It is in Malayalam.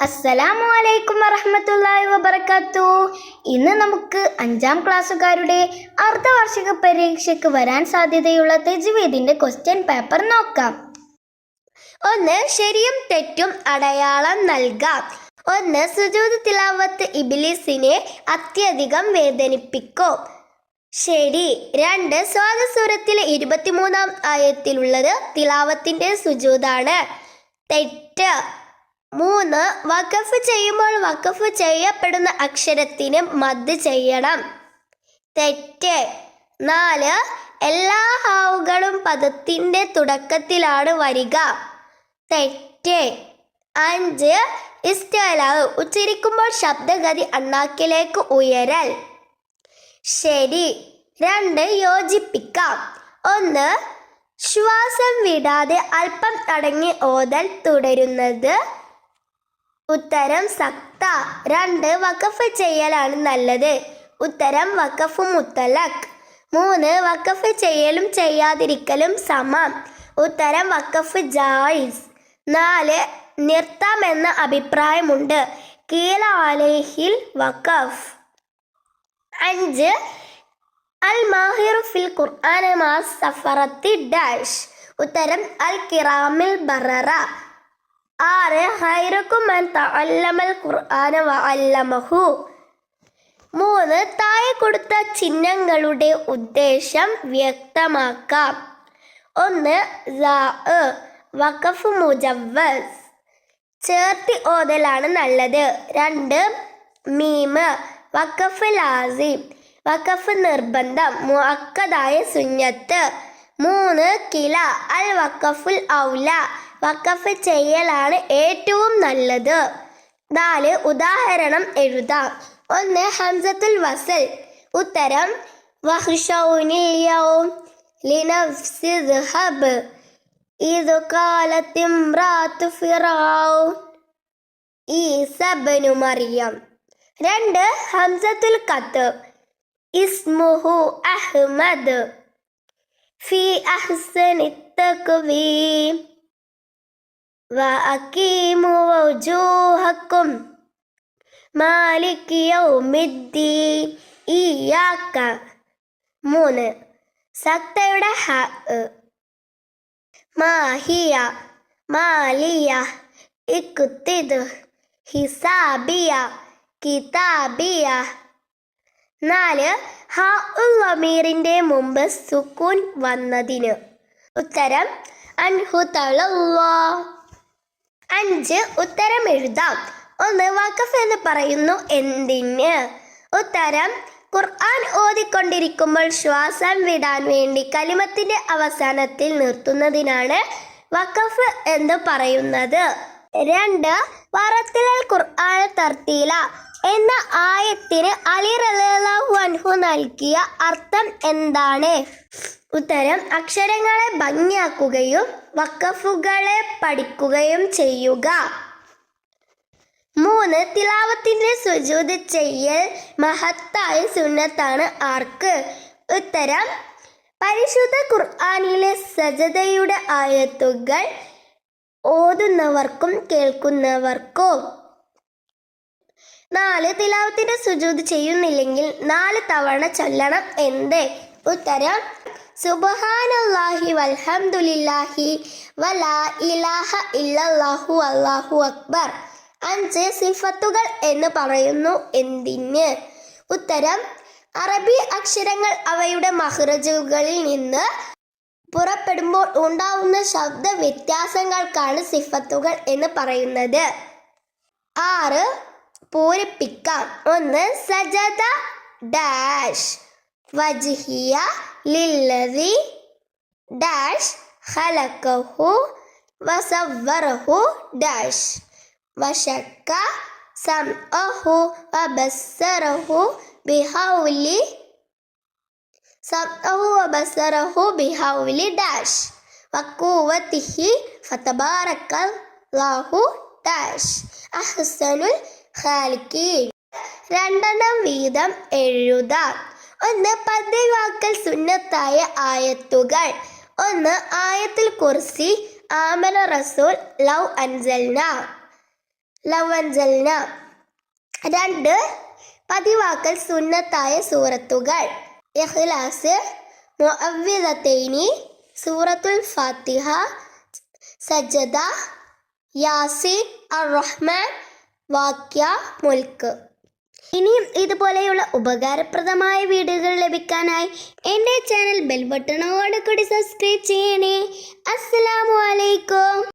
അസ്സലാമു അലൈക്കും വറഹ്മത്തുള്ളാഹി വബർക്കാത്തു ഇന്ന് നമുക്ക് അഞ്ചാം ക്ലാസ്സുകാരുടെ അർദ്ധവാർഷിക പരീക്ഷയ്ക്ക് വരാൻ സാധ്യതയുള്ള തെജുവീദിന്റെ ക്വസ്റ്റ്യൻ പേപ്പർ നോക്കാം. ഒന്ന് ശരിയും തെറ്റും അടയാളം നൽകാം. ഒന്ന് സുജൂത് തിലാവത്ത് ഇബിലിസിനെ അത്യധികം വേദനിപ്പിക്കും. ശരി. രണ്ട് സ്വാതസൂരത്തിലെ ഇരുപത്തിമൂന്നാം ആയത്തിലുള്ളത് തിലാവത്തിന്റെ സുജൂതാണ് തെറ്റ് മൂന്ന് വഖഫ് ചെയ്യുമ്പോൾ വഖഫ് ചെയ്യപ്പെടുന്ന അക്ഷരത്തിന് മദ് ചെയ്യണം. തെറ്റ്. നാല് എല്ലാ ഹാവുകളും പദത്തിന്റെ തുടക്കത്തിലാണ് വരിക. തെറ്റ്. അഞ്ച് ഇസ്റ്റലാവ് ഉച്ചരിക്കുമ്പോൾ ശബ്ദഗതി അണ്ണാക്കിലേക്ക് ഉയരൽ. ശരി. രണ്ട് യോജിപ്പിക്കാം. ഒന്ന് ശ്വാസം വിടാതെ അല്പം അടങ്ങി ഓതൽ തുടരുന്നത് ഉത്തരം സക്ത. രണ്ട് വഖഫ് ചെയ്യലാണ് നല്ലത്. ഉത്തരം വഖഫ് മുത്തലക് മൂന്ന് വഖഫ് ചെയ്യലും ചെയ്യാതിരിക്കലും സമം. ഉത്തരം വഖഫ് ജായിസ്. നാല് നിർത്താമെന്ന അഭിപ്രായമുണ്ട്. കീല അലേഹിൽ വഖഫ്. അഞ്ച് അൽ മാഹിറു ഫിൽ ഖുർആൻ മാ സഫറത്തി ഡാഷ്. ഉത്തരം അൽ കിറാമിൽ ബററ. ആറ് ഹൈറക്കും ഖുർആന വ അല്ലമഹു മൂന്ന് താഴെ കൊടുത്ത ചിഹ്നങ്ങളുടെ ഉദ്ദേശം വ്യക്തമാക്കാം. ഒന്ന് വഖഫ് മുജവ്വസ്. ചേർത്തി ഓതലാണ് നല്ലത്. രണ്ട് മീമ് വഖഫ് ലാസിം വഖഫ് നിർബന്ധം മുഅക്കദായ സുന്നത്ത്. മൂന്ന് കില അൽ വഖഫുൽ ഔല. വഖഫ് ചെയ്യലാണ് ഏറ്റവും നല്ലത്. നാല് ഉദാഹരണം എഴുതാം. ഒന്ന് ഹംസത്തുൽ വസൽ. ഉത്തരം ഇത് കാലത്തിമ്രാത്ത് ഫിറാവും ഈസബനു മറിയം. രണ്ട് ഹംസത്തുൽ കത്ത് ഇസ്മുഹു അഹ്മദ്. ഫി അഹ്സനി തക്വീം وأقيموا وجوهكم مالك يوم الدين إياك മൂന്ന് സക്തയുടെ ഹ മാഹിയ മാലിയ ഇക്കുത്തിദ് ഹിസാബിയ കിതാബിയ നാല് ഹ ഉള്ളമീറിന്റെ മുമ്പ് സുക്കൂൻ വന്നതിന് ഉത്തരം അൻഹു തളല്ലാ അഞ്ച് ഉത്തരം എഴുതാം. ഒന്ന് വഖഫ് എന്ന് പറയുന്നു എന്തിന്? ഉത്തരം ഖുർആൻ ഓതിക്കൊണ്ടിരിക്കുമ്പോൾ ശ്വാസം വിടാൻ വേണ്ടി കലിമത്തിന്റെ അവസാനത്തിൽ നിർത്തുന്നതിനാണ് വഖഫ് എന്ന് പറയുന്നത്. രണ്ട് വറത്തിലൽ ഖുർആൻ തർത്തീല എന്ന ആയത്തിന് അലി അൻഹു നൽകിയ അർത്ഥം എന്താണ്? ഉത്തരം അക്ഷരങ്ങളെ ഭംഗിയാക്കുകയും വക്കഫുകളെ പഠിക്കുകയും ചെയ്യുക. മൂന്ന് തിലാവത്തിന്റെ സുജൂത് ചെയ്യൽ മഹത്തായ സുന്നത്താണ് ആർക്ക്? ഉത്തരം പരിശുദ്ധ ഖുർആാനിലെ സജതയുടെ ആയത്തുകൾ ഓതുന്നവർക്കും കേൾക്കുന്നവർക്കും. നാല് തിലാവത്തിന്റെ സുജൂത് ചെയ്യുന്നില്ലെങ്കിൽ നാല് തവണ ചൊല്ലണം എന്ത്? ഉത്തരം സുബഹാനല്ലാഹി വൽഹംദുലില്ലാഹി വലാ ഇലാഹ ഇല്ലല്ലാഹു അല്ലാഹു അക്ബർ. അഞ്ച് സിഫത്തുകൾ എന്ന് പറയുന്നു എന്തിന്? ഉത്തരം അറബി അക്ഷരങ്ങൾ അവയുടെ മഹ്റജുകളിൽ നിന്ന് പുറപ്പെടുമ്പോൾ ഉണ്ടാവുന്ന ശബ്ദ വ്യത്യാസങ്ങൾക്കാണ് സിഫത്തുകൾ എന്ന് പറയുന്നത്. ആറ് പൂരിപ്പിക്കാം. ഒന്ന് സജദ dash. വജ്ഹിയ ലില്ലതി dash ഖലഖഹു വസവ്വറഹു dash വശക്ക സംഅഹു വബസ്സറഹു ബിഹൗലി സംഅഹു വബസ്സറഹു ബിഹൗലി dash വഖുവതിഹി ഫതബാറക്കല്ലാഹു dash അഹ്സനുൽ ഖാലിഖീൻ രണ്ടെണ്ണം വീതം എഴുതാം ഒന്ന് പദ്യവാക്കൽ സുന്നത്തായ ആയത്തുകൾ. ഒന്ന് ആയത്തിൽ കുർസി ആമന റസൂൽ ലവ് അൻസൽന. ലവൻജൽന രണ്ട് പതിവാക്കൽ സുന്നത്തായ സൂറത്തുകൾ. ഇഖ്ലാസ് മുഅവ്വിദത്തൈനി സൂറത്തുൽ ഫാത്തിഹ സജ്ജദ യാസീൻ അർ റഹ്മാൻ വാക്യ മുൽക്ക്. ഇനിയും ഇതുപോലെയുള്ള ഉപകാരപ്രദമായ വീഡിയോകൾ ലഭിക്കാനായി എന്റെ ചാനൽ ബെൽ കൂടി സബ്സ്ക്രൈബ് ചെയ്യണേ. അസ്സലാമു അലൈക്കും.